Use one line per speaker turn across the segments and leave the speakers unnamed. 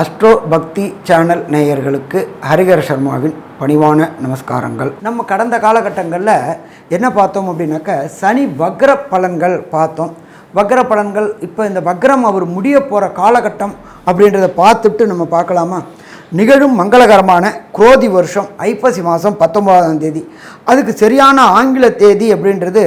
Astro பக்தி channel நேயர்களுக்கு ஹரிகர சர்மாவின் பணிவான நமஸ்காரங்கள். நம்ம கடந்த காலகட்டங்களில் என்ன பார்த்தோம் அப்படின்னாக்க சனி வக்ர பலன்கள் பார்த்தோம். வக்ர பலன்கள் இப்போ இந்த வக்ரம் அவர் முடிய போகிற காலகட்டம் அப்படின்றத பார்த்துட்டு நம்ம பார்க்கலாமா? நிகழும் மங்களகரமான குரோதி வருஷம் ஐப்பசி மாதம் பத்தொன்பதாம் தேதி. அதுக்கு சரியான ஆங்கில தேதி அப்படின்றது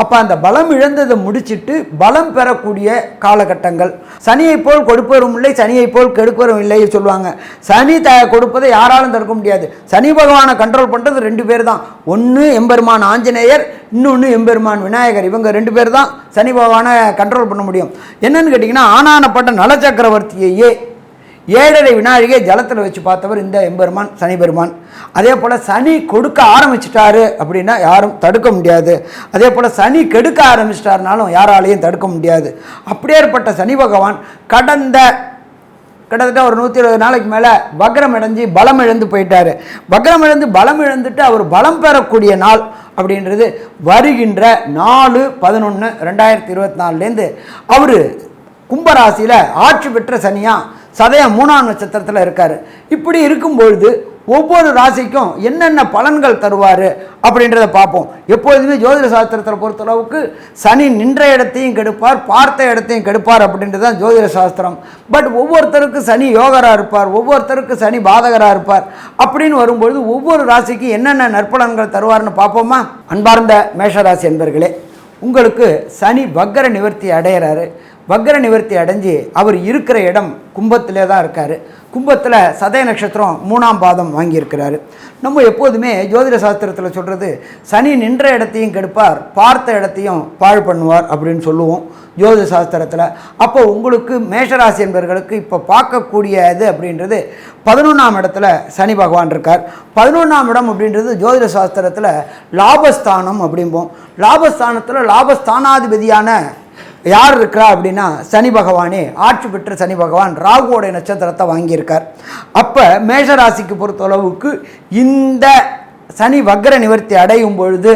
அப்போ அந்த பலம் இழந்ததை முடிச்சிட்டு பலம் பெறக்கூடிய காலகட்டங்கள். சனியை போல் கொடுப்பவரும் இல்லை சனியை போல் கெடுப்பவரும் இல்லை சொல்லுவாங்க. சனி த கொடுப்பதை யாராலும் தடுக்க முடியாது. சனி பகவானை கண்ட்ரோல் பண்ணுறது ரெண்டு பேர் தான் ஒன்று எம்பெருமான் ஆஞ்சநேயர் இன்னொன்று எம்பெருமான் விநாயகர். இவங்க ரெண்டு பேர் தான் சனி பகவானை கண்ட்ரோல் பண்ண முடியும். என்னன்னு கேட்டிங்கன்னா ஆனானப்பட்ட நலச்சக்கரவர்த்தியையே ஏழரை வினாழிகை ஜலத்தில் வச்சு பார்த்தவர் இந்த எம்பெருமான் சனி பெருமான் அதே போல் சனி கொடுக்க ஆரம்பிச்சிட்டாரு அப்படின்னா யாரும் தடுக்க முடியாது. அதே போல் சனி கெடுக்க ஆரம்பிச்சிட்டாருனாலும் யாராலையும் தடுக்க முடியாது. அப்படியேற்பட்ட சனி பகவான் கடந்த கிட்டத்தட்ட ஒரு நூற்றி இருபது நாளைக்கு மேலே வக்ரம் இழந்து பலம் இழந்து போயிட்டார். வக்ரம் இழந்து பலம் இழந்துட்டு அவர் பலம் பெறக்கூடிய நாள் அப்படின்றது வருகின்ற நாலு பதினொன்று ரெண்டாயிரத்தி இருபத்தி நாலுலேருந்து அவர் கும்பராசியில் ஆட்சி பெற்ற சனியாக சதயம் மூணாம் நட்சத்திரத்தில் இருக்கார். இப்படி இருக்கும்பொழுது ஒவ்வொரு ராசிக்கும் என்னென்ன பலன்கள் தருவார் அப்படின்றத பார்ப்போம். எப்பொழுதுமே ஜோதிட சாஸ்திரத்தில் பொறுத்தளவுக்கு சனி நின்ற இடத்தையும் கெடுப்பார் பார்த்த இடத்தையும் கெடுப்பார் அப்படின்றது தான் ஜோதிட சாஸ்திரம். பட் ஒவ்வொருத்தருக்கு சனி யோகராக இருப்பார் ஒவ்வொருத்தருக்கு சனி பாதகராக இருப்பார் அப்படின்னு வரும்பொழுது ஒவ்வொரு ராசிக்கு என்னென்ன நற்பலன்கள் தருவார்னு பார்ப்போமா? அன்பார்ந்த மேஷராசி என்பர்களே. உங்களுக்கு சனி வக்கர நிவர்த்தி அடையிறாரு. வக்கர நிவர்த்தி அடைஞ்சு அவர் இருக்கிற இடம் கும்பத்திலே தான் இருக்கார். கும்பத்தில் சதய நட்சத்திரம் மூணாம் பாதம் வாங்கியிருக்கிறாரு. நம்ம எப்போதுமே ஜோதிட சாஸ்திரத்தில் சொல்கிறது சனி நின்ற இடத்தையும் கெடுப்பார் பார்த்த இடத்தையும் பாழ் பண்ணுவார் அப்படின்னு சொல்லுவோம் ஜோதிட சாஸ்திரத்தில். அப்போ உங்களுக்கு மேஷராசி என்பவர்களுக்கு இப்போ பார்க்கக்கூடிய இது அப்படின்றது பதினொன்றாம் இடத்துல சனி பகவான் இருக்கார். பதினொன்றாம் இடம் அப்படின்றது ஜோதிட சாஸ்திரத்தில் லாபஸ்தானம் அப்படிம்போம். லாபஸ்தானத்தில் லாபஸ்தானாதிபதியான யார் இருக்கிறா அப்படின்னா சனி பகவானே ஆட்சி பெற்ற சனி பகவான் ராகுவோடைய நட்சத்திரத்தை வாங்கியிருக்கார். அப்போ மேஷராசிக்கு பொறுத்தளவுக்கு இந்த சனி வக்ர நிவர்த்தி அடையும் பொழுது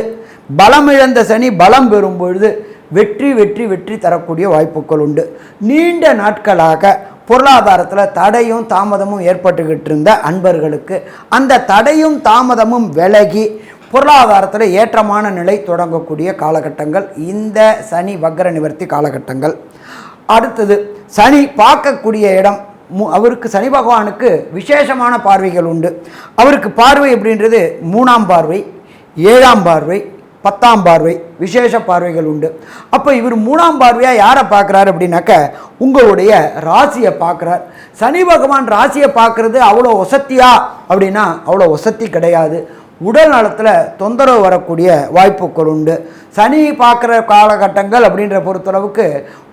பலமிழந்த சனி பலம் பெறும் பொழுது வெற்றி வெற்றி வெற்றி தரக்கூடிய வாய்ப்புகள் உண்டு. நீண்ட நாட்களாக பொருளாதாரத்தில் தடையும் தாமதமும் ஏற்பட்டுக்கிட்டு இருந்த அன்பர்களுக்கு அந்த தடையும் தாமதமும் விலகி பொருளாதாரத்தில் ஏற்றமான நிலை தொடங்கக்கூடிய காலகட்டங்கள். இந்த சனி வக்கர நிவர்த்தி காலகட்டங்கள். அடுத்தது சனி பார்க்கக்கூடிய இடம். மு- அவருக்கு சனி பகவானுக்கு விசேஷமான பார்வைகள் உண்டு. அவருக்கு பார்வை அப்படின்றது மூணாம் பார்வை ஏழாம் பார்வை பத்தாம் பார்வை விசேஷ பார்வைகள் உண்டு. அப்போ இவர் மூணாம் பார்வையாக யாரை பார்க்குறாரு அப்படின்னாக்க உங்களுடைய ராசியை பார்க்குறார். சனி பகவான் ராசியை பார்க்குறது அவ்வளோ ஒசத்தியா அப்படின்னா அவ்வளோ ஒசத்தி கிடையாது. உடல் நலத்தில் தொந்தரவு வரக்கூடிய வாய்ப்புகள் உண்டு. சனி பார்க்குற காலகட்டங்கள் அப்படின்ற பொறுத்தளவுக்கு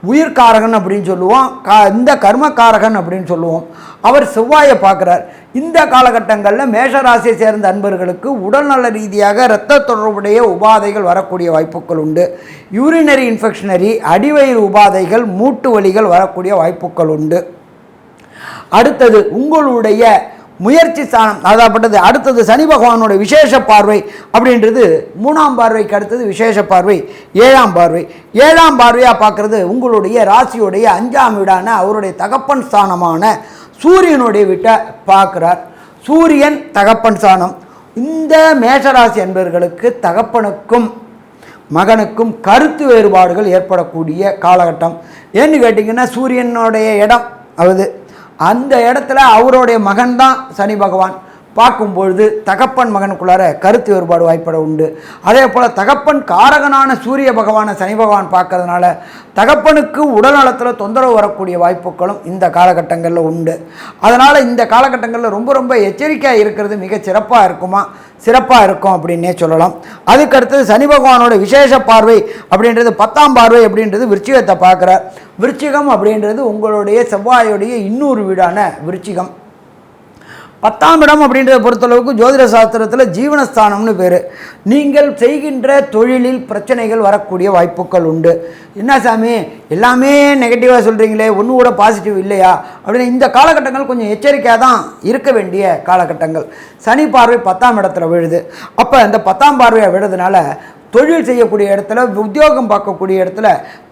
உயிர்காரகன் அப்படின்னு சொல்லுவோம். கா இந்த கர்மக்காரகன் அப்படின்னு சொல்லுவோம். அவர் செவ்வாயை பார்க்குறார். இந்த காலகட்டங்களில் மேஷராசியை சேர்ந்த அன்பர்களுக்கு உடல்நல ரீதியாக இரத்த தொடர்புடைய உபாதைகள் வரக்கூடிய வாய்ப்புகள் உண்டு. யூரினரி இன்ஃபெக்ஷனரி அடிவயிறு உபாதைகள் மூட்டு வலிகள் வரக்கூடிய வாய்ப்புகள் உண்டு. அடுத்தது உங்களுடைய முயற்சி ஸ்தானம் அதாகப்பட்டது அடுத்தது சனி பகவானோட விசேஷ பார்வை அப்படின்றது மூணாம் பார்வைக்கு அடுத்தது விசேஷ பார்வை ஏழாம் பார்வை. ஏழாம் பார்வையாக பார்க்குறது உங்களுடைய ராசியுடைய அஞ்சாம் வீடான அவருடைய தகப்பன் ஸ்தானமான சூரியனுடைய வீட்டை பார்க்குறார். சூரியன் தகப்பன் ஸ்தானம் இந்த மேஷராசி என்பவர்களுக்கு தகப்பனுக்கும் மகனுக்கும் கருத்து வேறுபாடுகள் ஏற்படக்கூடிய காலகட்டம். ஏன்னு கேட்டிங்கன்னா சூரியனுடைய இடம் அது அந்த இடத்துல அவருடைய மகன்தான் சனி பகவான். பார்க்கும்பொழுது தகப்பன் மகனுக்குள்ளார கருத்து வேறுபாடு வாய்ப்பட உண்டு. அதே போல் தகப்பன் காரகனான சூரிய பகவானை சனி பகவான் பார்க்கறதுனால தகப்பனுக்கு உடல் நலத்தில் தொந்தரவு வரக்கூடிய வாய்ப்புகளும் இந்த காலகட்டங்களில் உண்டு. அதனால் இந்த காலகட்டங்களில் ரொம்ப ரொம்ப எச்சரிக்கையாக இருக்கிறது மிக சிறப்பாக இருக்குமா? சிறப்பாக இருக்கும் அப்படின்னே சொல்லலாம். அதுக்கடுத்தது சனி பகவானோட விசேஷ பார்வை அப்படின்றது பத்தாம் பார்வை அப்படின்றது விருச்சிகத்தை பார்க்குறார். விருச்சிகம் அப்படின்றது உங்களுடைய செவ்வாயுடைய இன்னொரு வீடான விருச்சிகம். பத்தாம் இடம் அப்படின்றத பொறுத்தளவுக்கு ஜோதிட சாஸ்திரத்தில் ஜீவனஸ்தானம்னு பேர். நீங்கள் செய்கின்ற தொழிலில் பிரச்சனைகள் வரக்கூடிய வாய்ப்புகள் உண்டு. என்ன சாமி? எல்லாமே நெகட்டிவாக சொல்கிறீங்களே ஒன்று கூட பாசிட்டிவ் இல்லையா? அப்படின்னு இந்த காலகட்டங்கள் கொஞ்சம் எச்சரிக்கையாக தான் இருக்க வேண்டிய காலகட்டங்கள். சனி பார்வை பத்தாம் இடத்துல விழுது. அப்போ இந்த பத்தாம் பார்வையை விழுதுனால தொழில் செய்யக்கூடிய இடத்துல உத்தியோகம் பார்க்கக்கூடிய இடத்துல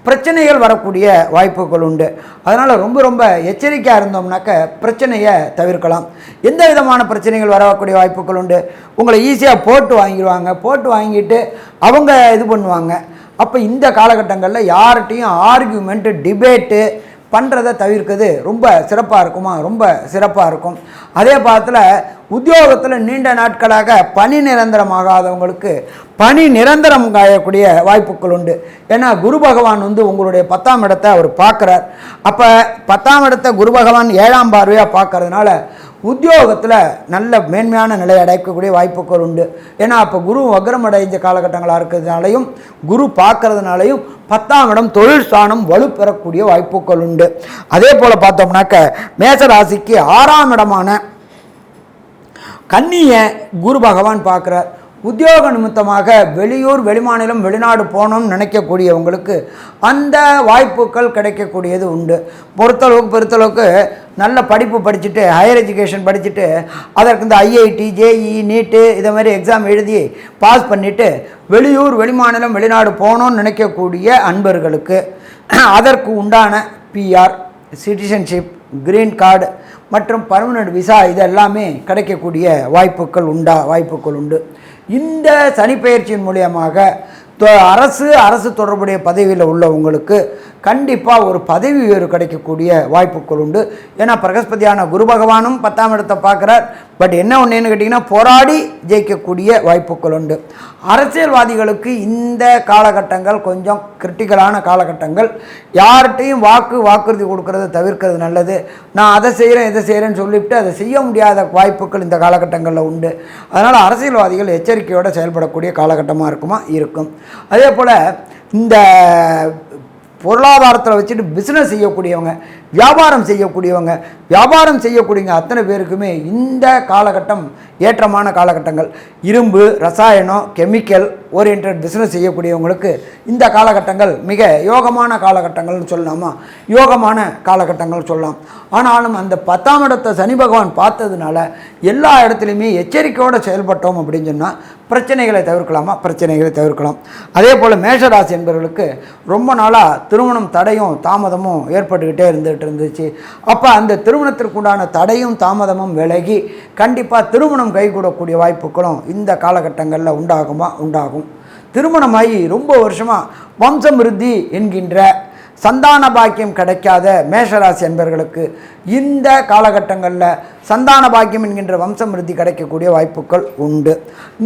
பிரச்சனைகள் வரக்கூடிய வாய்ப்புகள் உண்டு. அதனால் ரொம்ப ரொம்ப எச்சரிக்கையாக இருந்தோம்னாக்க பிரச்சனையை தவிர்க்கலாம். எந்த விதமான பிரச்சனைகள் வரக்கூடிய வாய்ப்புகள் உண்டு? உங்களை ஈஸியாக போட்டு வாங்கிடுவாங்க போட்டு வாங்கிட்டு அவங்க இது பண்ணுவாங்க. அப்போ இந்த காலகட்டங்களில் யார்கிட்டையும் ஆர்கியூமெண்ட்டு டிபேட்டு பண்ணுறதை தவிர்க்கிறது ரொம்ப சிறப்பாக இருக்குமா? ரொம்ப சிறப்பாக இருக்கும். அதே பாதத்தில் உத்தியோகத்தில் நீண்ட நாட்களாக பணி நிரந்தரமாகாதவங்களுக்கு பணி நிரந்தரம் காயக்கூடிய வாய்ப்புகள் உண்டு. ஏன்னா குரு பகவான் வந்து உங்களுடைய பத்தாம் இடத்தை அவர் பார்க்குறார். அப்போ பத்தாம் இடத்தை குரு பகவான் ஏழாம் பார்வையாக பார்க்கறதுனால உத்தியோகத்தில் நல்ல மேன்மையான நிலை அடைக்கக்கூடிய வாய்ப்புகள் உண்டு. ஏன்னா அப்போ குரு வக்ரம் அடைஞ்ச காலகட்டங்களாக இருக்கிறதுனாலையும் குரு பார்க்கறதுனாலையும் பத்தாம் இடம் தொழில் ஸ்தானம் வலுப்பெறக்கூடிய வாய்ப்புகள் உண்டு. அதே போல் பார்த்தோம்னாக்க மேசராசிக்கு ஆறாம் இடமான கன்னியை குரு பகவான் பார்க்குறார். உத்தியோக நிமித்தமாக வெளியூர் வெளிமாநிலம் வெளிநாடு போகணும்னு நினைக்கக்கூடியவங்களுக்கு அந்த வாய்ப்புகள் கிடைக்கக்கூடியது உண்டு. பொறுத்தளவுக்கு பொறுத்தளவுக்கு நல்ல படிப்பு படிச்சுட்டு ஹையர் எஜுகேஷன் படிச்சுட்டு அதற்கு இந்த ஐஐடி ஜேஇ நீட்டு இதை மாதிரி எக்ஸாம் எழுதி பாஸ் பண்ணிவிட்டு வெளியூர் வெளிமாநிலம் வெளிநாடு போகணும்னு நினைக்கக்கூடிய அன்பர்களுக்கு அதற்கு உண்டான பிஆர் சிட்டிசன்ஷிப் கிரீன் கார்டு மற்றும் பர்மனெண்ட் விசா இது எல்லாமே கிடைக்கக்கூடிய வாய்ப்புகள் உண்டா வாய்ப்புகள் உண்டு. இந்த சனிப்பெயர்ச்சியின் மூலியமாக தொ- அரசு அரசு தொடர்புடைய பதவியில் உள்ளவங்களுக்கு கண்டிப்பாக ஒரு பதவி உயர்வு கிடைக்கக்கூடிய வாய்ப்புகள் உண்டு. ஏன்னா பிரகஸ்பதியான குரு பகவானும் பத்தாம் இடத்தை பார்க்குறார். பட் என்ன ஒன்றுன்னு கேட்டிங்கன்னா போராடி ஜெயிக்கக்கூடிய வாய்ப்புகள் உண்டு. அரசியல்வாதிகளுக்கு இந்த காலகட்டங்கள் கொஞ்சம் கிரிட்டிக்கலான காலகட்டங்கள். யார்கிட்டையும் வாக்கு வாக்குறுதி கொடுக்கறத தவிர்க்கிறது நல்லது. நான் அதை செய்கிறேன் இதை செய்கிறேன்னு சொல்லிவிட்டு அதை செய்ய முடியாத வாய்ப்புகள் இந்த காலகட்டங்களில் உண்டு. அதனால் அரசியல்வாதிகள் எச்சரிக்கையோடு செயல்படக்கூடிய காலகட்டமாக இருக்குமா? இருக்கும். அதே போல் இந்த பொருளாதாரத்தில் வச்சுட்டு பிஸ்னஸ் செய்யக்கூடியவங்க. வியாபாரம் செய்யக்கூடியவங்க வியாபாரம் செய்யக்கூடியவங்க அத்தனை பேருக்குமே இந்த காலகட்டம் ஏற்றமான காலகட்டங்கள். இரும்பு ரசாயனம் கெமிக்கல் ஓரியன்ட் பிஸ்னஸ் செய்யக்கூடியவங்களுக்கு இந்த காலகட்டங்கள் மிக யோகமான காலகட்டங்கள்னு சொல்லலாமா? யோகமான காலகட்டங்கள் சொல்லலாம். ஆனாலும் அந்த பத்தாம் இடத்தை சனி பகவான் பார்த்ததுனால எல்லா இடத்துலையுமே எச்சரிக்கையோடு செயல்பட்டோம் அப்படின்னு சொன்னால் பிரச்சனைகளை தவிர்க்கலாமா? பிரச்சனைகளை தவிர்க்கலாம். அதே போல் மேஷராசி என்பவர்களுக்கு ரொம்ப நாளாக திருமணம் தடையும் தாமதமும் ஏற்பட்டுக்கிட்டே இருந்துகிட்டு இருந்துச்சு. அப்போ அந்த திருமணத்திற்குண்டான தடையும் தாமதமும் விலகி கண்டிப்பாக திருமணம் கைகூடக்கூடிய வாய்ப்புகளும் இந்த காலகட்டங்களில் உண்டாகுமா? உண்டாகும். திருமணமாகி ரொம்ப வருஷமாக வம்சமிருத்தி என்கின்ற சந்தான பாக்கியம் கிடைக்காத மேஷராசி என்பவர்களுக்கு இந்த காலகட்டங்களில் சந்தான பாக்கியம் என்கின்ற வம்சமிருத்தி கிடைக்கக்கூடிய வாய்ப்புகள் உண்டு.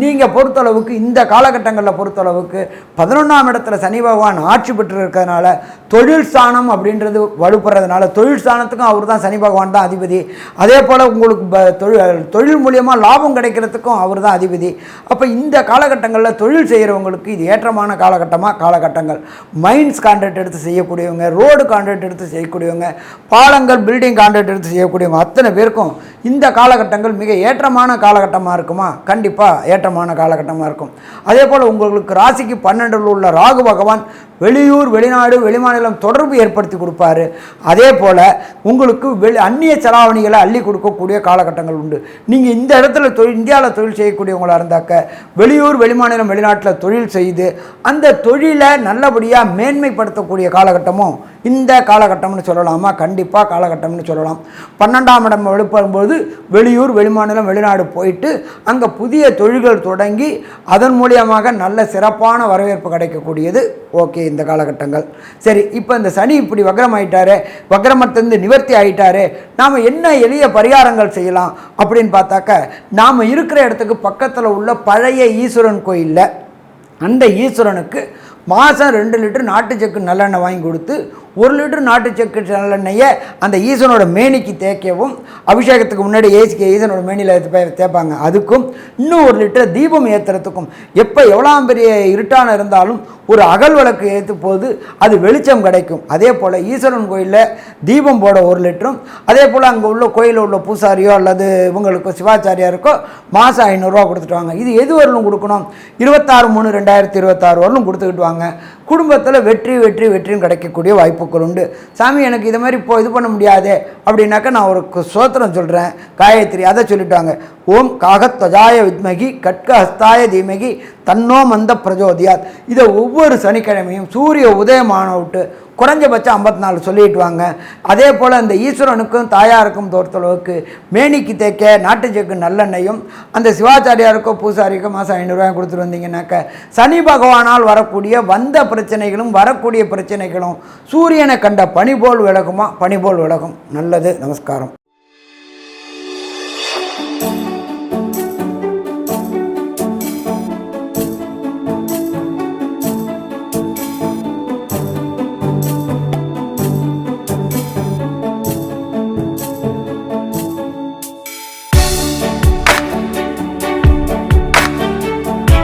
நீங்கள் பொறுத்தளவுக்கு இந்த காலகட்டங்களில் பொறுத்தளவுக்கு பதினொன்றாம் இடத்துல சனி பகவான் ஆட்சி பெற்று இருக்கிறதுனால தொழில் ஸ்தானம் அப்படின்றது வலுப்படுறதுனால தொழில் ஸ்தானத்துக்கும் அவர் தான் சனி பகவான் தான் அதிபதி. அதே போல் உங்களுக்கு தொழில் தொழில் மூலியமாக லாபம் கிடைக்கிறதுக்கும் அவர் தான் அதிபதி. அப்போ இந்த காலகட்டங்களில் தொழில் செய்கிறவங்களுக்கு இது ஏற்றமான காலகட்டமாக காலகட்டங்கள். மைன்ஸ் கான்ட்ராக்ட் எடுத்து செய்யக்கூடியவங்க ரோடு கான்ட்ராக்ட் எடுத்து செய்யக்கூடியவங்க பாலங்கள் பில்டிங் கான்ட்ராக்ட் எடுத்து செய்யக்கூடியவங்க அத்தனை பேருக்கும் இந்த காலகட்டங்கள் மிக ஏற்றமான காலகட்டமாக இருக்குமா? கண்டிப்பாக ஏற்றமான காலகட்டமாக இருக்கும். அதே போல் உங்களுக்கு ராசிக்கு பன்னெண்டில் உள்ள ராகு பகவான் வெளியூர் வெளிநாடு வெளிமாநிலம் தொடர்பு ஏற்படுத்தி கொடுப்பாரு. அதே போல் உங்களுக்கு வெளி அந்நிய செலாவணிகளை அள்ளி கொடுக்கக்கூடிய காலகட்டங்கள் உண்டு. நீங்கள் இந்த இடத்துல தொழில் இந்தியாவில் தொழில் செய்யக்கூடியவங்களாக இருந்தாக்க வெளியூர் வெளிமாநிலம் வெளிநாட்டில் தொழில் செய்து அந்த தொழிலை நல்லபடியாக மேன்மைப்படுத்தக்கூடிய காலகட்டமும் இந்த காலகட்டம்னு சொல்லலாமா? கண்டிப்பாக காலகட்டம்னு சொல்லலாம். பன்னெண்டாம் இடம் எழுப்பும்போது வெளியூர் வெளிமாநிலம் வெளிநாடு போயிட்டு அங்கே புதிய தொழில்கள் தொடங்கி அதன் மூலியமாக நல்ல சிறப்பான வரவேற்பு கிடைக்கக்கூடியது. ஓகே இந்த காலகட்டங்கள். சரி இப்போ இந்த சனி இப்படி வக்ரம் ஆயிட்டாரு வக்ரமத்திலிருந்து நிவர்த்தி ஆயிட்டாரு நாம் என்ன எளிய பரிகாரங்கள் செய்யலாம் அப்படின்னு பார்த்தாக்க நாம் இருக்கிற இடத்துக்கு பக்கத்தில் உள்ள பழைய ஈஸ்வரன் கோயிலில் அந்த ஈஸ்வரனுக்கு மாதம் ரெண்டு லிட்டர் நாட்டு செக்கு நல்லெண்ணெய் வாங்கி கொடுத்து ஒரு லிட்டர் நாட்டு செக்கு நல்லெண்ணெயை அந்த ஈசனோட மேனிக்கு தேய்க்கவும் அபிஷேகத்துக்கு முன்னாடி ஏசிக்க ஈசனோட மேனியில் தேய்ப்பாங்க. அதுக்கும் இன்னும் ஒரு லிட்டர் தீபம் ஏற்றுறதுக்கும் எப்போ எவ்வளோ பெரிய இருட்டான இருந்தாலும் ஒரு அகல் விளக்கு ஏற்று போது அது வெளிச்சம் கிடைக்கும். அதே போல் ஈஸ்வரன் கோயிலில் தீபம் போட ஒரு லிட்டரும் அதே போல் அங்கே உள்ள கோயிலில் உள்ள பூசாரியோ அல்லது இவங்களுக்கோ சிவாச்சாரியாருக்கோ மாதம் ஐநூறுரூவா கொடுத்துட்டு வாங்க. இது எது வரலும் கொடுக்கணும்? இருபத்தாறு மூணு ரெண்டாயிரத்தி இருபத்தாறு வரலும் கொடுத்துக்கிட்டு வாங்க. குடும்பத்தில் வெற்றி வெற்றி வெற்றியும் கிடைக்கக்கூடிய வாய்ப்புகள் உண்டு. சாமி எனக்கு இது மாதிரி இப்போ இது பண்ண முடியாது அப்படின்னாக்கா நான் ஒரு கு- சொல்கிறேன் காயத்ரி அதை சொல்லிட்டாங்க. ஓம் காகத்வஜாய வித்மகி கட்கஹஸ்தாய தீமகி தன்னோ மந்த பிரஜோதியாத். இதை ஒவ்வொரு சனிக்கிழமையும் சூரிய உதயமான விட்டு குறைஞ்சபட்சம் ஐம்பத்தி நாலு சொல்லிட்டு வாங்க. அதே போல் இந்த ஈஸ்வரனுக்கும் தாயாருக்கும் தோற்றளவுக்கு மேனிக்கு தேக்க நாட்டு செக்கு நல்லெண்ணெயும் அந்த சிவாச்சாரியாருக்கோ பூசாரிக்கோ மாதம் ஐநூறுரூவாய் கொடுத்துட்டு வந்தீங்கன்னாக்க சனி பகவானால் வரக்கூடிய வந்த பிரச்சனைகளும் வரக்கூடிய பிரச்சனைகளும் சூரியனை கண்ட பனி போல் விலகுமா? பனி போல் விலகும். நல்லது. நமஸ்காரம்.